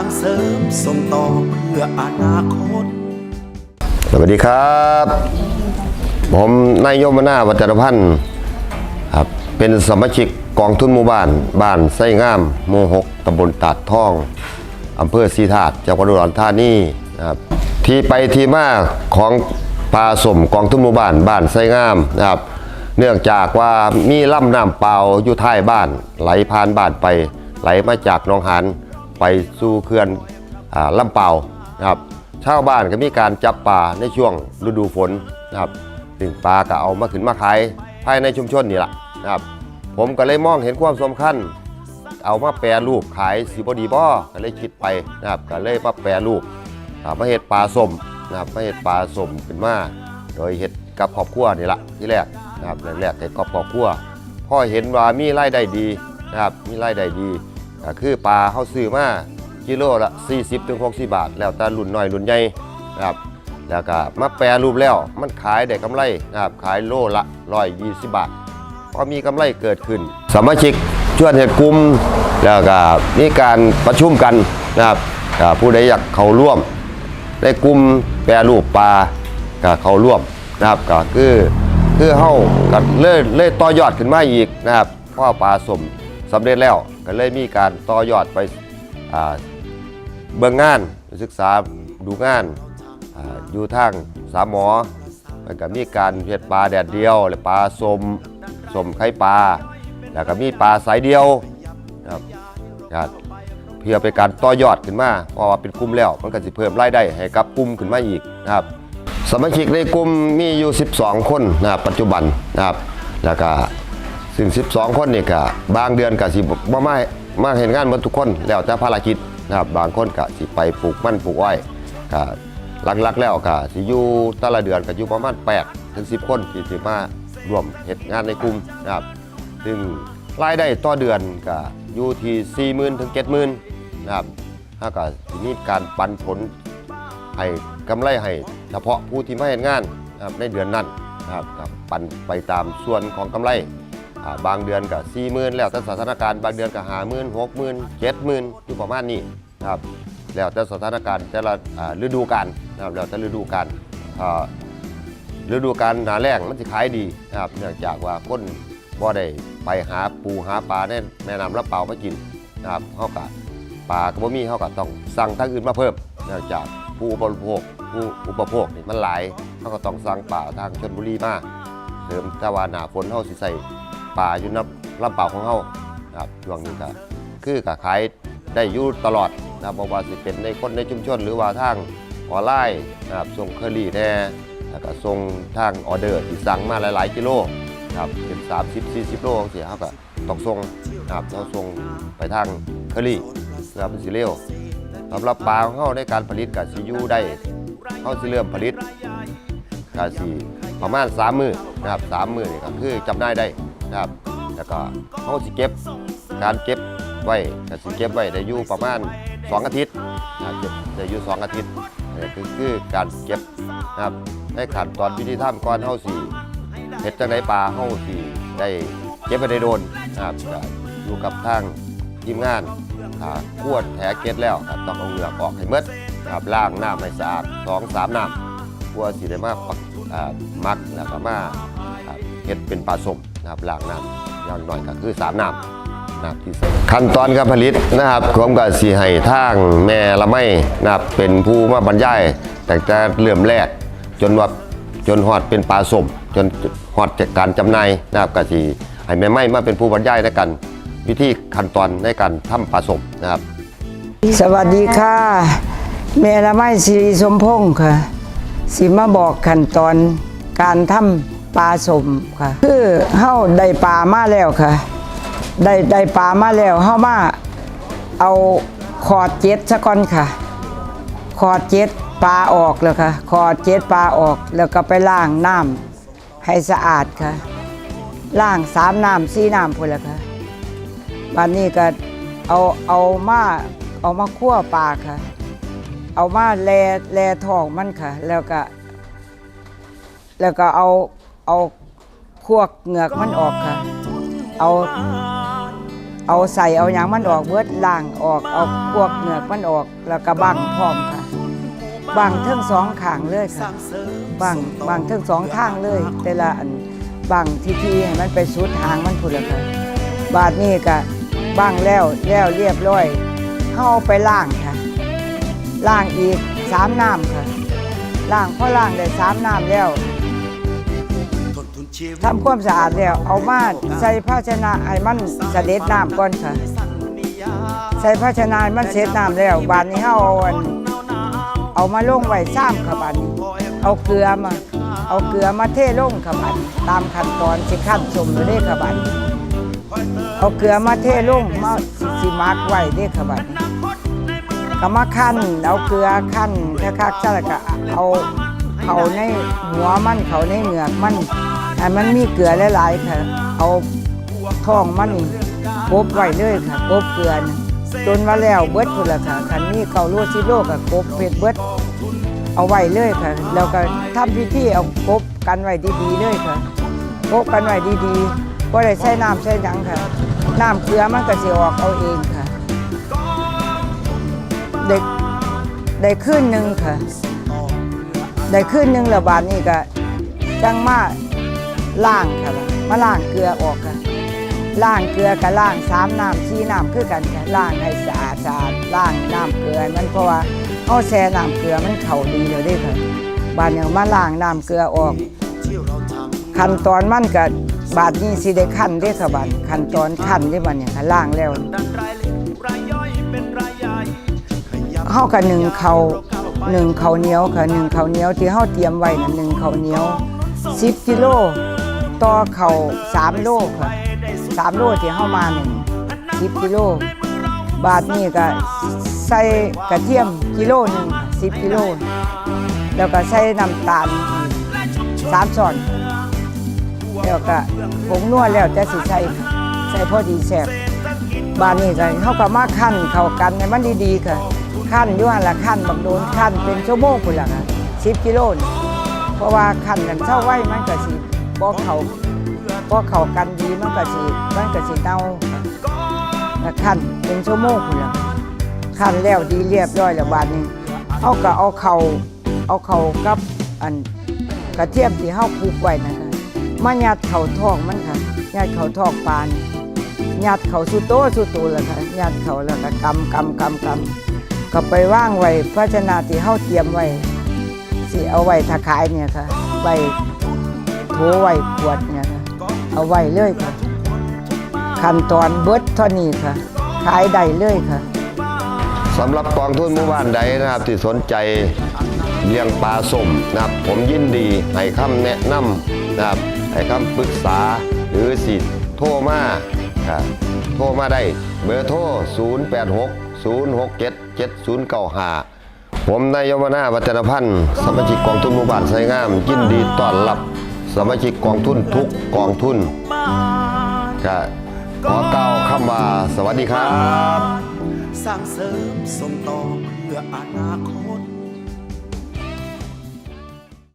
างเสริมส่งต่อเพื่ออนาคต สวัสดีครับ ผมนายยมนาวัจรพันธ์ครับเป็นสมาชิกกองทุนหมู่บ้าน บ้านไส้งามหมู่หกตำบลตาดทองอำเภอสีถาดจังหวัดอุดรธานีนะครับที่ไปที่มาของปลาสมกองทุนหมู่บ้านบ้านไส้งามนะครับ เนื่องจากว่ามีลำน้ำเปล่าอยู่ท้ายบ้าน ไหลผ่านบ้านไป ไหลมาจากหนองหาน ไปสู่เขื่อนอ่าลำเปล่านะครับชาวบ้านก็มีการจับปลาในช่วงฤดูฝนนะครับซึ่งปลาก็เอามาขึ้นมาขายภายในชุมชนนี่แหละนะครับ ผมก็เลยมองเห็นความสำคัญ เอามาแปรรูปขายสีบดีบ่ก็เลยคิดไปนะครับก็เลยมาแปรรูปอ่ามาเห็ดปลาสมนะครับมาเห็ดปลาสมขึ้นมาโดยเห็ดกับครอบครัวนี่แหละที่แรกนะครับแรกๆเห็ดกับครอบครัวพ่อเห็นว่ามีรายได้ดีนะครับมีรายได้ดี ก็คือปลาเขาซื้อมากิโลละ 40ถึง60 บาท แล้วแต่รุ่นน้อยรุ่นใหญ่นะครับแล้วก็มาแปรรูปแล้วมันขายได้กำไรนะครับขายโลละ120 บาทพอมีกำไรเกิดขึ้น สมาชิกชวนเหตุกลุ่มแล้วก็มีการประชุมกันนะครับผู้ใดอยากเข้าร่วมในกลุ่มแปรรูปปลาก็เข้าร่วมนะครับก็คือคือเฮาก็เลยเลยต่อยอดขึ้นมาอีกนะครับเพราะปลาสมสำเร็จแล้ว ก็เลยมีการต่อยอดไปเบิ่งงานศึกษาดูงานอาอยู่ทางสามหมอมันก็มีการเฮ็ดปลาแดดเดียวหรือปลาสมสมไข่ปลาแล้วก็มีปลาสายเดียวนะครับเพื่อเป็นการต่อยอดขึ้นมาเพราะว่าเป็นกลุ่มแล้วมันก็สิเพิ่มรายได้ให้กับกลุ่มขึ้นมาอีกนะครับ สมาชิกในกลุ่มมีอยู่ 12 คนนะครับปัจจุบันนะครับแล้วก็ ซึ่ง12 คนนี่ก็บางเดือนก็สิบ่มามาเห็นงานหมดทุกคนแล้วแต่ภารกิจนะครับบางคนก็สิไปปลูกมันปลูกอ้อยก็หลักๆแล้วก็สิอยู่แต่ละเดือนก็อยู่ประมาณ8ถึง10 คนที่สิมาร่วมเฮ็ดงานในกลุ่มนะครับ ซึ่งรายได้ต่อเดือนก็อยู่ที่40,000ถึง70,000นะครับถ้าก็สิมีการปันผลให้กำไรให้เฉพาะผู้ที่มาเห็นงานนะครับในเดือนนั้นนะครับปันไปตามส่วนของกำไร บางเดือนก็สี่หมื่นแล้วแต่สถานการณ์บางเดือนก็หาหมื่นหกหมื่นเจ็ดหมื่นอยู่ประมาณนี้ครับแล้วแต่สถานการณ์แต่ละอ่าฤดูกาลนะครับแล้วแต่ฤดูกาลฤดูกาลหนาแล้งมันจะขายดีนะครับเนื่องจากว่าคนบ่ได้ไปหาปูหาปลาในแม่น้ำลำเปล่ามากินนะครับเขาก็ปลาก็บ่มีเขาก็ต้องสั่งทางอื่นมาเพิ่มเนื่องจากผู้บริโภคผู้อุปโภคนี่มันหลายเขาก็ต้องสั่งปลาทางชนบุรีมาเสริมถ้าว่าหนาฝนเขาสิใส่ ปลาอยู่น้ำลำเป่าของเขานะครับช่วงนี้ก็คือก็ขายได้อยู่ตลอดนะครับบ่ว่าสิเป็นในคนในชุมชน หรือว่าทางออนไลน์นะครับส่งเคอรี่แน่แล้วก็ส่งทางออเดอร์ที่สั่งมาหลาย ๆ กิโลครับเป็น 30 40 โลเสียเขาก็ต้องส่งนะครับเราส่งไปทางเคอรี่เพื่อเป็นสิเร็วสำหรับปลาของเขาในการผลิตกับซียูได้เขาสิเริ่มผลิตกับสีประมาณสามมือนะครับสามมือนี่ก็คือจำได้ได้ นะครับ แล้วก็เขาสิเก็บการเก็บไว้กับสิเก็บไว้ได้อยู่ประมาณ 2 อาทิตย์นะครับเก็บได้อยู่ 2 อาทิตย์คือคือการเก็บนะครับในขั้นตอนวิธีทำก่อนเขาสีเห็ดจังไดปลาเขาสีได้เก็บไปได้โดนนะครับอยู่กับทางทีมงานถ้าขวดแผลเก็ดแล้วครับต้องเอาเหงือกออกให้หมดครับล้างน้ำให้สะอาดสองสามน้ำกลัวสิได้มาปักอ่ามักแล้วก็มาเฮ็ดเป็นปลาสม นะครับล้างน้ำอย่างน้อยก็คือสามน้ำนะครับที่สำคัญขั้นตอนการผลิตนะครับผมก็สิให้ทางแม่ละไม่นะครับเป็นผู้มาบรรยายแต่แต่เริ่มแรก จนว่าจนฮอดเป็นปลาสมจนฮอดจากการจำหน่ายนะครับก็สิให้แม่ไม่มาเป็นผู้บรรยายในกันวิธีขั้นตอนในการทำปลาสมนะครับสวัสดีค่ะเมละไม้สิริสมพงศ์ค่ะ สิมาบอกขั้นตอนการทำ ปลาสมค่ะ คือเฮาได้ปลามาแล้วค่ะ ได้ได้ปลามาแล้วเฮามาเอาขอดเจ็ดซะก่อนค่ะ ขอดเจ็ดปลาออกแล้วค่ะขอดเจ็ดปลาออกแล้วก็ไปล้างน้ำให้สะอาดค่ะล้างสามน้ำสี่น้ำพุ่นแหละค่ะวันนี้ก็เอาเอามาเอามาคั่วปลาค่ะ เอามาแลแลทองมันค่ะ แล้วก็ แล้วก็เอา เอาพวกเหงือกมันออกค่ะ เอา เอาใส่เอาหยังมันออกเบิดล่างออก เอาพวกเหงือกมันออก แล้วก็บังพร้อมค่ะ บังทั้งสองข้างเลยค่ะ บังบังทั้งสองทางเลย แต่ละอันบังทีทีให้มันไปสุดทางมันพุ่นละค่ะ บาดนี้ก็บังแล้วแล้วเรียบร้อยเข้าเอาไปล่างค่ะ ล่างอีกสามน้ำค่ะ ล่างพอล่างได้สามน้ำแล้วต้น ทำความสะอาดแล้วเอามาใส่ภาชนะให้มันเสด็จน้ำก่อนค่ะ ใส่ภาชนะให้มันเสด็จน้ำแล้วบานนี้เฮาเอาอันเอามาลงไว้ซ้ำค่ะบานนี้เอาเกลือมา เอาเกลือมาเทลงค่ะบานตามขั้นตอนสิขั้นสมเลยเด้ค่ะบานเอาเกลือมาเทลงมาสิมักไว้เด้ค่ะบานก็มาคั่นเอาเกลือคั่นคักๆซะแล้วก็เอาเขาในหัวมันเขาในเหงือกมัน ให้มันมีเกลือหลายๆค่ะ เอาท้องมันกบไว้เลยค่ะกบเกลือนจนว่าแล้วเบิดพุ่นละค่ะคันนี้เกาโลซิโลกับกบเป็ดเบิดเอาไว้เลยค่ะแล้วก็ทำพิธีเอากบกันไว้ดีๆเลยค่ะกบกันไว้ดีๆก็ได้ใส่น้ำใส่หยังค่ะน้ำเกลือมันก็เสิออกเอาเองค่ะได้ได้ขึ้นหนึ่งค่ะ ได้ขึ้นหนึ่งล้วบาดนี้ก็จังมาก ล่างค่ะมาล่างเกลือออกค่ะล่างเกลือกับล่างสามน้ำสี่น้ำคือกันค่ะล่างให้สะอาดสะอาดล่างน้ำเกลือมันเพราะว่าเอาแช่น้ำเกลือมันเข่าดีเลยเด้ค่ะบาดเนี่ยมาล่างน้ำเกลือออกขั้นตอนมันกับบาดนี้สิได้ขั้นเด้อค่ะบาดขั้นตอนขั้นได้บัดเนี่ยค่ะล่างแล้วดันรายเล็กรายย่อยเป็นรายใหญ่ขยับเฮากับหนึ่งเขาหนึ่งเขาเหนียวค่ะหนึ่งเขาเหนียวที่เฮาเตรียมไว้น่ะหนึ่งเขาเหนียว10กิโล ต่อเขาสามโลค่ะสามโลที่เฮามาหนึ่ง10กิโล บาทนี่ก็ใส่กระเทียมกิโลหนึ่ง10กิโล แล้วก็ใส่น้ำตาลสามช้อนแล้วก็ผงนัวแล้วแต่สิใส่ใส่พอดีแซ่บบานนี้ก็เขาก็มาขั้นเข้ากันให้มันดีๆค่ะขั้นยู่หันละขั้นบักโดนขั้นเป็นชั่วโมงพุ่นละค่ะสิบกิโล เพราะว่าขั้นกันเช่าไว้มันก็สิ บ่เขาบ่เขากันดีมันก็สิมันก็สิเน่าขันเป็นชั่วโมงพุ่นละขันแล้วดีเรียบร้อยแล้วบานนี้เขาก็เอาเข่าเอาเข่ากับอันกระเทียมที่เฮาคลุกไว้นะคะมายัดเข่าท้องมันค่ะยัดเข่าท้องปานยัดเขาสุโตสุโตแล้วค่ะยัดเขาแล้วก็กำกำกำกำก็ไปว่างไว้ภาชนะที่เฮาเตรียมไว้สิเอาไว้ถ้าขายเนี่ยค่ะไว้ โถไว้ขวดเนี่ยค่ะเอาไว้เลยค่ะขั้นตอนเบิดเท่านี้ค่ะ ขายได้เลยค่ะสำหรับกองทุนหมู่บ้านใดนะครับที่สนใจเลี้ยงปลาส้มนะครับ ผมยินดีให้คำแนะนำนะครับให้คำปรึกษาหรือสิโทรมาครับโทรมาได้เบอร์โทร 086 067 7095 ผมนายยมนาวัฒนพันธ์สมาชิกกองทุนหมู่บ้านไซงาม ยินดีต้อนรับ สมาชิกกองทุนทุกกองทุนก็ขอกล่าวคำว่าสวัสดีครับ สร้างเสริมส่งต่อเพื่ออนาคต